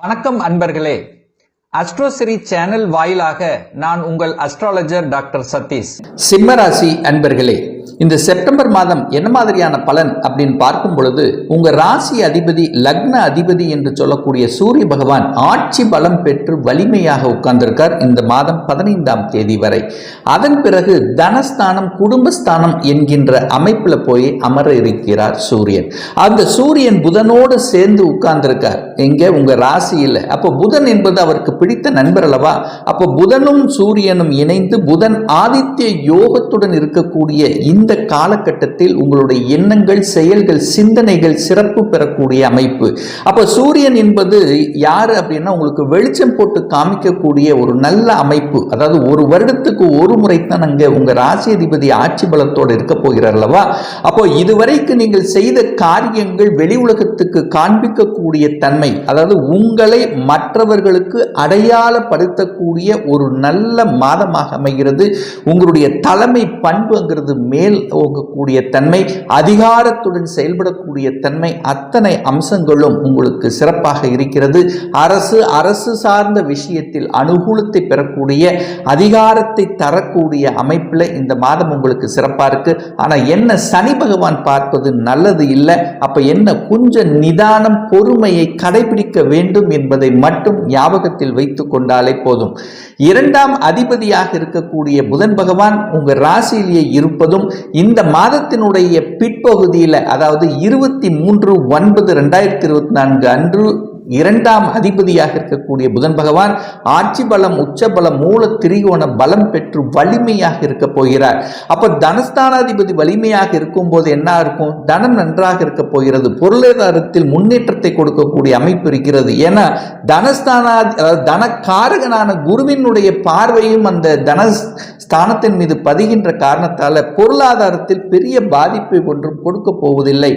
வணக்கம் அன்பர்களே. அஸ்ட்ரோசிரி சேனல் வாயிலாக நான் உங்கள் அஸ்ட்ராலஜர் டாக்டர் சதீஷ். சிம்மராசி அன்பர்களே இந்த செப்டம்பர் மாதம் என்ன மாதிரியான பலன் அப்படின்னு பார்க்கும் பொழுது உங்க ராசி அதிபதி லக்ன அதிபதி என்று சொல்லக்கூடிய சூரிய பகவான் ஆட்சி பலம் பெற்று வலிமையாக உட்கார்ந்திருக்கார் இந்த மாதம் பதினைந்தாம் தேதி வரை. அதன் பிறகு தனஸ்தானம் குடும்பஸ்தானம் என்கின்ற அமைப்பில் போய் அமர இருக்கிறார் சூரியன். அந்த சூரியன் புதனோடு சேர்ந்து உட்கார்ந்திருக்கார். எங்க? உங்க ராசியில். அப்போ புதன் என்பது அவருக்கு பிடித்த நண்பர் அல்லவா? அப்போ புதனும் சூரியனும் இணைந்து புதன் ஆதித்ய யோகத்துடன் இருக்கக்கூடிய இந்த காலகட்டத்தில் உங்களுடைய எண்ணங்கள் செயல்கள் சிந்தனைகள் சிறப்பு பெறக்கூடிய அமைப்பு. அப்போ சூரியன் என்பது யார் அப்படின்னா உங்களுக்கு வெளிச்சம் போட்டு காமிக்கக்கூடிய ஒரு நல்ல அமைப்பு. அதாவது ஒரு வருடத்துக்கு ஒரு முறை தான் அங்கே உங்க ராசி அதிபதி ஆட்சி பலத்தோடு இருக்க போகிறார் அல்லவா? அப்போ இதுவரைக்கு நீங்கள் செய்த காரியங்கள் வெளி உலகத்துக்கு காண்பிக்கக்கூடிய தன்மை அதாவது உங்களை மற்றவர்களுக்கு அடையாளப்படுத்தக்கூடிய ஒரு நல்ல மாதமாக அமைகிறது. உங்களுடைய தலைமை பண்புங்கிறது மேல் போகக்கூடிய தன்மை அதிகாரத்துடன் செயல்படக்கூடிய தன்மை அத்தனை அம்சங்களும் உங்களுக்கு சிறப்பாக இருக்கிறது. அரசு அரசு சார்ந்த விஷயத்தில் அனுகூலத்தை பெறக்கூடிய அதிகாரத்தை தரக்கூடிய அமைப்பில் இந்த மாதம் உங்களுக்கு சிறப்பாக இருக்கு. ஆனால் என்ன சனி பகவான் பார்ப்பது நல்லது இல்லை அப்போ என்ன கொஞ்சம் நிதானம் பொறுமையை கடைபிடிக்க வேண்டும் என்பதை மட்டும் ஞாபகத்தில் வைத்து கொண்டாலே போதும். இரண்டாம் அதிபதியாக இருக்கக்கூடிய புதன் பகவான் உங்க ராசியிலேயே இருப்பதும் இந்த மாதத்தினுடைய பிற்பகுதியில் அதாவது இருபத்தி மூன்று ஒன்பது ரெண்டாயிரத்தி இருபத்தி நான்கு அன்று இரண்டாம் அதிபதியாக இருக்கக்கூடிய புதன் பகவான் ஆட்சி பலம் உச்ச பலம் மூல திரிகோண பலம் பெற்று வலிமையாக இருக்க போகிறார். அப்ப தனஸ்தானாதிபதி வலிமையாக இருக்கும் போது என்ன இருக்கும் தனம் நன்றாக இருக்க போகிறது. பொருளாதாரத்தில் முன்னேற்றத்தை கொடுக்கக்கூடிய அமைப்பு இருக்கிறது. ஏன்னா தனஸ்தானா அதாவது தனக்காரகனான குருவினுடைய பார்வையும் அந்த தனஸ் ஸ்தானத்தின் மீது பதிகின்ற காரணத்தால் பொருளாதாரத்தில் பெரிய பாதிப்பை ஒன்றும் கொடுக்க போவதில்லை.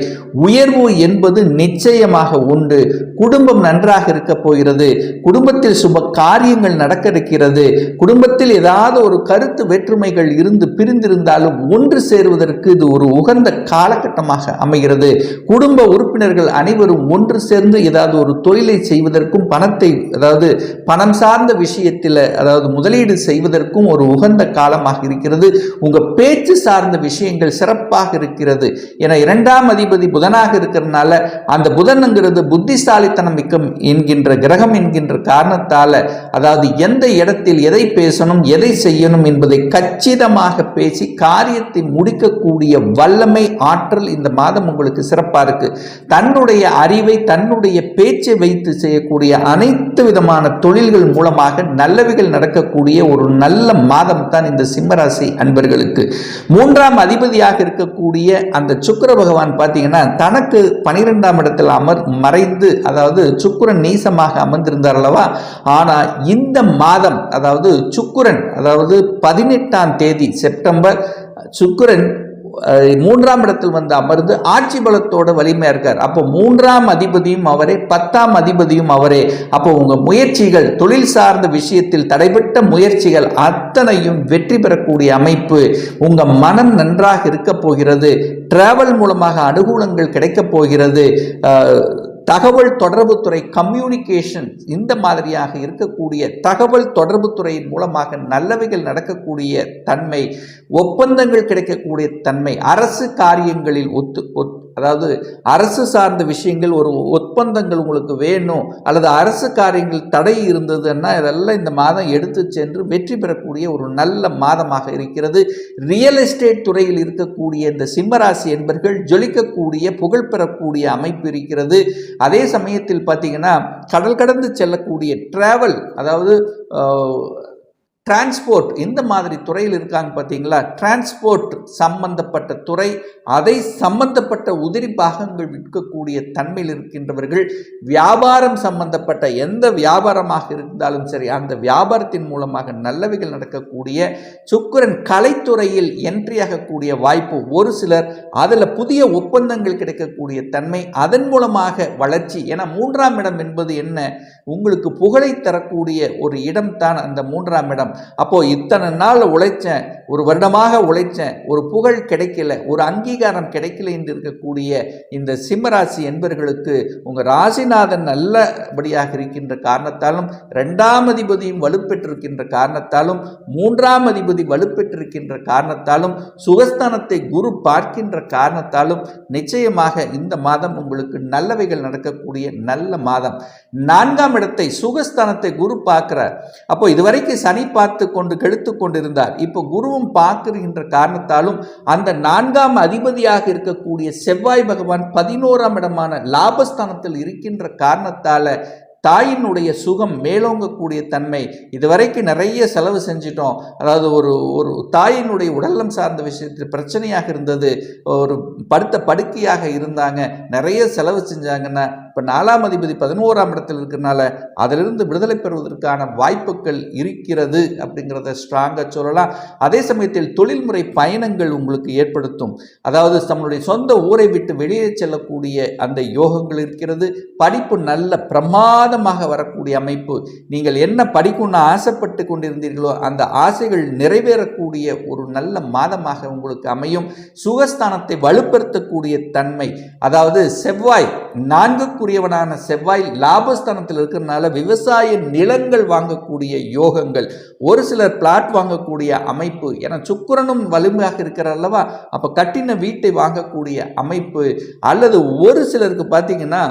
உயர்வு என்பது நிச்சயமாக உண்டு. குடும்பம் நன்றாக இருக்க போகிறது. குடும்பத்தில் சுப காரியங்கள் நடக்க இருக்கிறது குடும்பத்தில் ஏதாவது ஒரு கருத்து வேற்றுமைகள் இருந்து பிரிந்திருந்தாலும் ஒன்று சேருவதற்கு இது ஒரு உகந்த காலகட்டமாக அமைகிறது. குடும்ப உறுப்பினர்கள் அனைவரும் ஒன்று சேர்ந்து ஏதாவது ஒரு தொழிலை செய்வதற்கும் பணத்தை அதாவது பணம் சார்ந்த விஷயத்தில் அதாவது முதலீடு செய்வதற்கும் ஒரு உகந்த காலமாக இருக்கிறது. உங்க பேச்சு சார்ந்த விஷயங்கள் சிறப்பாக இருக்கிறது. என இரண்டாம் அதிபதி புதனாக இருக்கிறதுனால அந்த புதனுங்கிறது புத்திசாலித்தனம் மிக்க என்கின்ற கிரகம் என்கின்ற காரணத்தால அதாவது எந்த இடத்தில் எதை பேசணும் எதை செய்யணும் என்பதை கச்சிதமாக பேசி காரியத்தை முடிக்கக்கூடிய வல்லமை ஆற்றல் இந்த மாதம் உங்களுக்கு சிறப்பாக இருக்கு. தன்னுடைய அறிவை தன்னுடைய பேச்சை வைத்து செய்யக்கூடிய அனைத்து விதமான தொழில்கள் மூலமாக நல்லவைகள் நடக்கக்கூடிய ஒரு நல்ல மாதம் தான் இந்த சிம்மராசி அன்பர்களுக்கு மூன்றாம் அதிபதியாக இருக்கக்கூடிய அந்த சுக்கர பகவான் பார்த்தீங்கன்னா தனக்கு பனிரெண்டாம் இடத்தில் அமர் மறைந்து அதாவது சுக்குரன் நீசமாக அமர்ந்திருந்தார் அல்லவா? ஆனால் இந்த மாதம் அதாவது சுக்குரன் அதாவது பதினெட்டாம் தேதி செப்டம்பர் சுக்குரன் மூன்றாம் இடத்தில் வந்து அமர்ந்து ஆட்சி பலத்தோட வலிமையா இருக்கார். அப்போ மூன்றாம் அதிபதியும் அவரே பத்தாம் அதிபதியும் அவரே. அப்போ உங்க முயற்சிகள் தொழில் சார்ந்த விஷயத்தில் தடைபட்ட முயற்சிகள் அத்தனையும் வெற்றி பெறக்கூடிய அமைப்பு உங்க மனம் நன்றாக இருக்க போகிறது. டிராவல் மூலமாக அனுகூலங்கள் கிடைக்கப் போகிறது. தகவல் தொடர்புத்துறை கம்யூனிகேஷன் இந்த மாதிரியாக இருக்கக்கூடிய தகவல் தொடர்புத்துறையின் மூலமாக நல்லவைகள் நடக்கக்கூடிய தன்மை ஒப்பந்தங்கள் கிடைக்கக்கூடிய தன்மை அரசு காரியங்களில் ஒத்து ஒத் அதாவது அரசு சார்ந்த விஷயங்கள் ஒரு ஒப்பந்தங்கள் உங்களுக்கு வேணும் அல்லது அரசு காரியங்கள் தடை இருந்ததுன்னா இதெல்லாம் இந்த மாதம் எடுத்து சென்று வெற்றி பெறக்கூடிய ஒரு நல்ல மாதமாக இருக்கிறது. ரியல் எஸ்டேட் துறையில் இருக்கக்கூடிய இந்த சிம்மராசி என்பர்கள் ஜொலிக்கக்கூடிய புகழ் பெறக்கூடிய அமைப்பு இருக்கிறது. அதே சமயத்தில் பார்த்தீங்கன்னா கடல் கடந்து செல்லக்கூடிய டிராவல் அதாவது டிரான்ஸ்போர்ட் இந்த மாதிரி துறையில் இருக்காங்க பார்த்தீங்களா? டிரான்ஸ்போர்ட் சம்பந்தப்பட்ட துறை அதை சம்பந்தப்பட்ட உதிரி பாகங்கள் விற்கக்கூடிய தன்மையில் இருக்கின்றவர்கள் வியாபாரம் சம்பந்தப்பட்ட எந்த வியாபாரமாக இருந்தாலும் சரி அந்த வியாபாரத்தின் மூலமாக நல்லவைகள் நடக்கக்கூடிய சுக்கிரன் கலைத்துறையில் என்ட்ரி ஆகக்கூடிய வாய்ப்பு ஒரு சிலர் அதில் புதிய ஒப்பந்தங்கள் கிடைக்கக்கூடிய தன்மை அதன் மூலமாக வளர்ச்சி. ஏன்னா மூன்றாம் இடம் என்பது என்ன? உங்களுக்கு புகழை தரக்கூடிய ஒரு இடம்தான் அந்த மூன்றாம் இடம். அப்போது இத்தனை நாள் உழைச்சேன் ஒரு வருடமாக உழைச்சேன் ஒரு புகழ் கிடைக்கல ஒரு அங்கீகாரம் கிடைக்கல என்று இருக்கக்கூடிய இந்த சிம்மராசி என்பர்களுக்கு உங்கள் ராசிநாதன் நல்லபடியாக இருக்கின்ற காரணத்தாலும் ரெண்டாம் அதிபதியும் வலுப்பெற்றிருக்கின்ற காரணத்தாலும் மூன்றாம் அதிபதி வலுப்பெற்றிருக்கின்ற காரணத்தாலும் சுகஸ்தானத்தை குரு பார்க்கின்ற காரணத்தாலும் நிச்சயமாக இந்த மாதம் உங்களுக்கு நல்லவைகள் நடக்கக்கூடிய நல்ல மாதம். நான்காம் இடத்தை சுகஸ்தானத்தை குரு பார்க்கிறார். அப்போ இதுவரைக்கும் சனி பார்த்து கொண்டு கெடுத்து கொண்டிருந்தார் இப்போ குருவும் பார்க்கின்ற காரணத்தாலும் அந்த நான்காம் அதிபதியாக இருக்கக்கூடிய செவ்வாய் பகவான் பதினோராம் இடமான லாபஸ்தானத்தில் இருக்கின்ற காரணத்தால தாயினுடைய சுகம் மேலோங்கக்கூடிய தன்மை. இதுவரைக்கும் நிறைய செலவு செஞ்சிட்டோம். அதாவது ஒரு ஒரு தாயினுடைய உடல்நலம் சார்ந்த விஷயத்தில் பிரச்சனையாக இருந்தது. ஒரு படுத்த படுக்கையாக இருந்தாங்க. நிறைய செலவு செஞ்சாங்கன்னா இப்போ நாலாம் அதிபதி பதினோராம் இடத்தில் இருக்கிறனால அதிலிருந்து விடுதலை பெறுவதற்கான வாய்ப்புகள் இருக்கிறது அப்படிங்கிறத ஸ்ட்ராங்காக சொல்லலாம். அதே சமயத்தில் தொழில்முறை பயணங்கள் உங்களுக்கு ஏற்படுத்தும். அதாவது நம்மளுடைய சொந்த ஊரை விட்டு வெளியே செல்லக்கூடிய அந்த யோகங்கள் இருக்கிறது. படிப்பு நல்ல பிரமாதமாக வரக்கூடிய அமைப்பு. நீங்கள் என்ன படிக்கணும்னு ஆசைப்பட்டு கொண்டிருந்தீர்களோ அந்த ஆசைகள் நிறைவேறக்கூடிய ஒரு நல்ல மாதமாக உங்களுக்கு அமையும். சுகஸ்தானத்தை வலுப்படுத்தக்கூடிய தன்மை அதாவது செவ்வாய் நான்குக்குரியவனான செவ்வாய் லாபஸ்தானத்தில் இருக்கிறதுனால விவசாய நிலங்கள் வாங்கக்கூடிய யோகங்கள் ஒரு சிலர் பிளாட் வாங்கக்கூடிய அமைப்பு. ஏன்னா சுக்கிரனும் வலிமையாக இருக்கிற அல்லவா? அப்போ கட்டின வீட்டை வாங்கக்கூடிய அமைப்பு. அல்லது ஒரு சிலருக்கு பார்த்தீங்கன்னா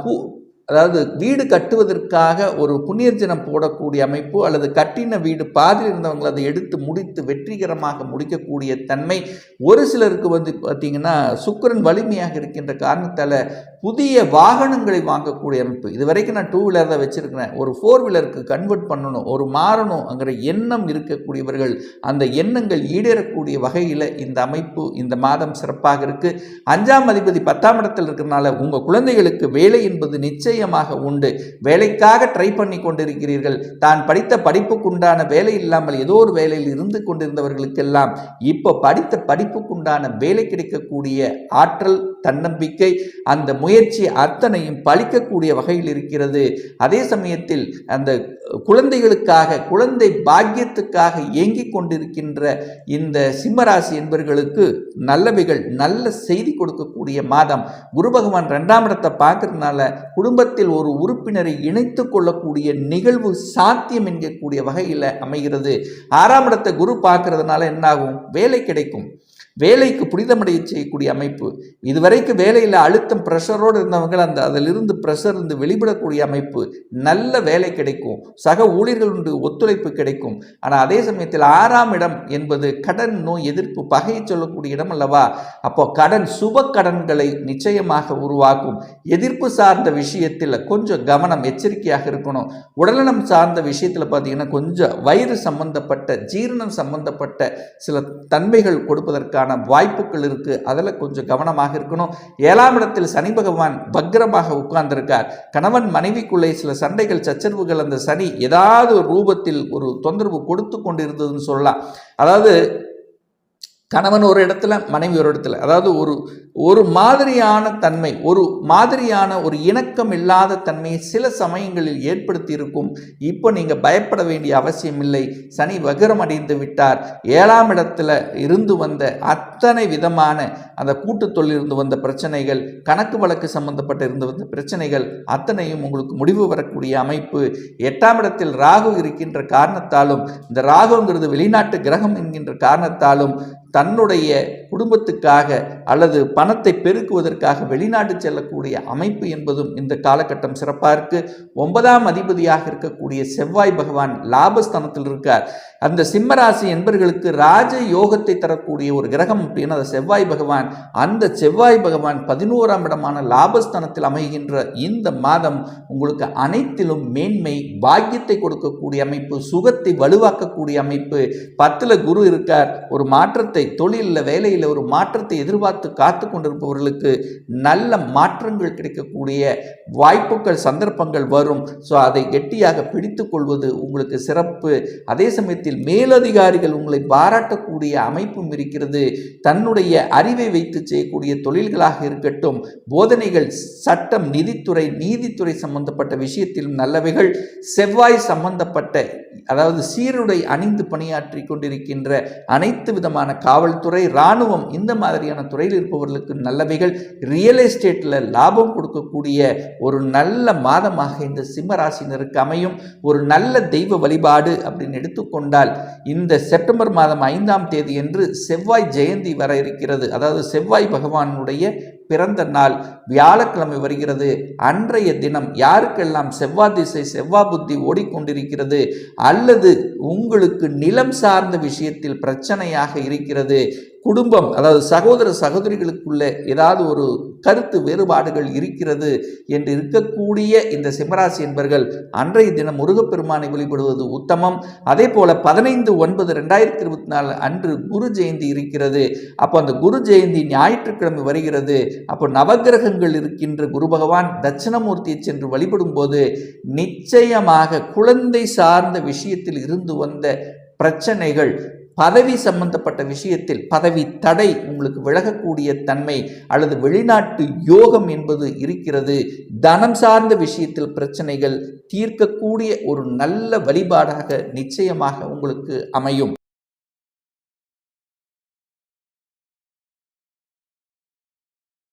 பூ அதாவது வீடு கட்டுவதற்காக ஒரு புண்ணியர்ஜனம் போடக்கூடிய அமைப்பு அல்லது கட்டின வீடு பாதியில் இருந்தவங்களை அதை எடுத்து முடித்து வெற்றிகரமாக முடிக்கக்கூடிய தன்மை ஒரு சிலருக்கு வந்து பார்த்தீங்கன்னா சுக்கிரன் வலிமையாக இருக்கின்ற காரணத்தால் புதிய வாகனங்களை வாங்கக்கூடிய அமைப்பு. இது வரைக்கும் நான் டூ வீலர் தான் வச்சுருக்கிறேன். ஒரு ஃபோர் வீலருக்கு கன்வெர்ட் பண்ணணும் ஒரு மாறணுங்கிற எண்ணம் இருக்கக்கூடியவர்கள் அந்த எண்ணங்கள் ஈடேறக்கூடிய வகையில் இந்த அமைப்பு இந்த மாதம் சிறப்பாக இருக்குது அஞ்சாம் அதிபதி பத்தாம் இடத்தில் இருக்கிறனால உங்கள் குழந்தைகளுக்கு வேலை என்பது நிச்சயமாக உண்டு. வேலைக்காக ட்ரை பண்ணி கொண்டிருக்கிறீர்கள். தான் படித்த படிப்புக்குண்டான வேலை இல்லாமல் ஏதோ ஒரு வேலையில் இருந்து கொண்டிருந்தவர்களுக்கெல்லாம் இப்போ படித்த படிப்புக்குண்டான வேலை கிடைக்கக்கூடிய ஆற்றல் தன்னம்பிக்கை அந்த முயற்சி முயற்சி அத்தனையும் பலிக்கக்கூடிய வகையில் இருக்கிறது. அதே சமயத்தில் அந்த குழந்தைகளுக்காக குழந்தை பாக்கியத்துக்காக இயங்கிக் கொண்டிருக்கின்ற இந்த சிம்மராசி என்பவர்களுக்கு நல்லவைகள் நல்ல செய்தி கொடுக்கக்கூடிய மாதம். குரு பகவான் ரெண்டாம் இடத்தை பார்க்கறதுனால குடும்பத்தில் ஒரு உறுப்பினரை இணைத்து கொள்ளக்கூடிய நிகழ்வு சாத்தியம் என்கக்கூடிய வகையில் அமைகிறது. ஆறாம் இடத்தை குரு பார்க்கறதுனால என்னாகும்? வேலை கிடைக்கும். வேலைக்கு புனிதமடைய செய்யக்கூடிய அமைப்பு. இதுவரைக்கும் வேலையில் அழுத்தம் ப்ரெஷரோடு இருந்தவங்க அந்த அதிலிருந்து ப்ரெஷர் இருந்து வெளிப்படக்கூடிய அமைப்பு. நல்ல வேலை கிடைக்கும். சக ஊழியர்களுடைய ஒத்துழைப்பு கிடைக்கும். ஆனால் அதே சமயத்தில் ஆறாம் இடம் என்பது கடன் நோய் எதிர்ப்பு பகையை சொல்லக்கூடிய இடம் அல்லவா? அப்போ கடன் சுப கடன்களை நிச்சயமாக உருவாக்கும். எதிர்ப்பு சார்ந்த விஷயத்தில் கொஞ்சம் கவனம் எச்சரிக்கையாக இருக்கணும். உடல்நலம் சார்ந்த விஷயத்தில் பார்த்தீங்கன்னா கொஞ்சம் வயிறு சம்பந்தப்பட்ட ஜீரணம் சம்பந்தப்பட்ட சில தன்மைகள் கொடுப்பதற்கான வாய்ப்புகள் இருக்கு. அதில் கொஞ்சம் கவனமாக இருக்கணும். ஏழாம் இடத்தில் சனி பகவான் பக்ரமாக உட்கார்ந்திருக்கார். கணவன் மனைவிக்குள்ளே சில சண்டைகள் சச்சரவுகள் அந்த சனி ஏதாவது ஒரு ரூபத்தில் ஒரு தொந்தரவு கொடுத்து கொண்டு இருந்ததுன்னு சொல்லலாம். அதாவது கணவன் ஒரு இடத்துல மனைவி ஒரு இடத்துல. அதாவது ஒரு ஒரு மாதிரியான தன்மை ஒரு மாதிரியான ஒரு இணக்கம் இல்லாத தன்மையை சில சமயங்களில் ஏற்படுத்தி இருக்கும் இப்போ நீங்கள் பயப்பட வேண்டிய அவசியம் இல்லை. சனி வகரம் அடைந்து விட்டார். ஏழாம் இடத்துல இருந்து வந்த அத்தனை விதமான அந்த கூட்டுத்தொழிலிருந்து வந்த பிரச்சனைகள் கணக்கு வழக்கு சம்பந்தப்பட்ட இருந்து வந்த பிரச்சனைகள் அத்தனையும் உங்களுக்கு முடிவு வரக்கூடிய அமைப்பு. எட்டாம் இடத்தில் ராகு இருக்கின்ற காரணத்தாலும் இந்த ராகுங்கிறது வெளிநாட்டு கிரகம் என்கின்ற காரணத்தாலும் தன்னுடைய குடும்பத்துக்காக அல்லது பணத்தை பெருக்குவதற்காக வெளிநாட்டு செல்லக்கூடிய அமைப்பு என்பதும் இந்த காலகட்டம் சிறப்பாக இருக்கு. ஒன்பதாம் அதிபதியாக இருக்கக்கூடிய செவ்வாய் பகவான் லாபஸ்தானத்தில் இருக்கார். அந்த சிம்மராசி என்பர்களுக்கு ராஜ யோகத்தை தரக்கூடிய ஒரு கிரகம் அப்படின்னு அந்த செவ்வாய் பகவான். அந்த செவ்வாய் பகவான் பதினோராம் இடமான லாபஸ்தானத்தில் அமைகின்ற இந்த மாதம் உங்களுக்கு அனைத்திலும் மேன்மை பாக்கியத்தை கொடுக்கக்கூடிய அமைப்பு சுகத்தை வலுவாக்கக்கூடிய அமைப்பு. பத்தில் குரு இருக்கார். ஒரு மாற்றத்தை தொழிலில் வேலையில் வேலையில் ஒரு மாற்றத்தை எதிர்பார்த்து காத்து கொண்டிருப்பவர்களுக்கு நல்ல மாற்றங்கள் கிடைக்கக்கூடிய வாய்ப்புகள் சந்தர்ப்பங்கள் வரும். ஸோ அதை கெட்டியாக பிடித்து கொள்வது உங்களுக்கு சிறப்பு. அதே சமயத்தில் மேலதிகாரிகள் உங்களை பாராட்டக்கூடிய அமைப்பும் இருக்கிறது. தன்னுடைய அறிவை வைத்து செய்யக்கூடிய தொழில்களாக இருக்கட்டும் போதனைகள் சட்டம் நிதித்துறை நீதித்துறை சம்பந்தப்பட்ட விஷயத்திலும் நல்லவைகள் செவ்வாய் சம்பந்தப்பட்ட அதாவது சீருடை அணிந்து பணியாற்றி கொண்டிருக்கின்ற அனைத்து விதமான காவல்துறை இராணுவம் இந்த மாதிரியான துறையில் இருப்பவர்களுக்கு நல்லவைகள் ரியல் எஸ்டேட்டில் லாபம் கொடுக்கக்கூடிய ஒரு நல்ல மாதமாக இந்த சிம்ம ராசினருக்கு அமையும். ஒரு நல்ல தெய்வ வழிபாடு அப்படின்னு எடுத்துக்கொண்டால் இந்த செப்டம்பர் மாதம் ஐந்தாம் தேதி என்று செவ்வாய் ஜெயந்தி வர இருக்கிறது. அதாவது செவ்வாய் பகவானுடைய பிறந்த நாள் வியாழக்கிழமை வருகிறது. அன்றைய தினம் யாருக்கெல்லாம் செவ்வாய் திசை செவ்வாய் புத்தி ஓடிக்கொண்டிருக்கிறது அல்லது உங்களுக்கு நிலம் சார்ந்த விஷயத்தில் பிரச்சனையாக இருக்கிறது குடும்பம் அதாவது சகோதர சகோதரிகளுக்குள்ளே ஏதாவது ஒரு கருத்து வேறுபாடுகள் இருக்கிறது என்று இருக்கக்கூடிய இந்த சிம்மராசி என்பர்கள் அன்றைய தினம் முருகப்பெருமானை வழிபடுவது உத்தமம். அதே போல பதினைந்து ஒன்பது ரெண்டாயிரத்தி இருபத்தி நாலு அன்று குரு ஜெயந்தி இருக்கிறது. அப்போ அந்த குரு ஜெயந்தி ஞாயிற்றுக்கிழமை வருகிறது. அப்போ நவக்கிரகங்கள் இருக்கின்ற குரு பகவான் தட்சிணமூர்த்தியை சென்று வழிபடும் போது நிச்சயமாக குழந்தை சார்ந்த விஷயத்தில் இருந்து வந்த பிரச்சனைகள் பதவி சம்பந்தப்பட்ட விஷயத்தில் பதவி தடை உங்களுக்கு விலகக்கூடிய தன்மை அல்லது வெளிநாட்டு யோகம் என்பது இருக்கிறது. தனம் சார்ந்த விஷயத்தில் பிரச்சனைகள் தீர்க்கக்கூடிய ஒரு நல்ல வழிபாடாக நிச்சயமாக உங்களுக்கு அமையும்.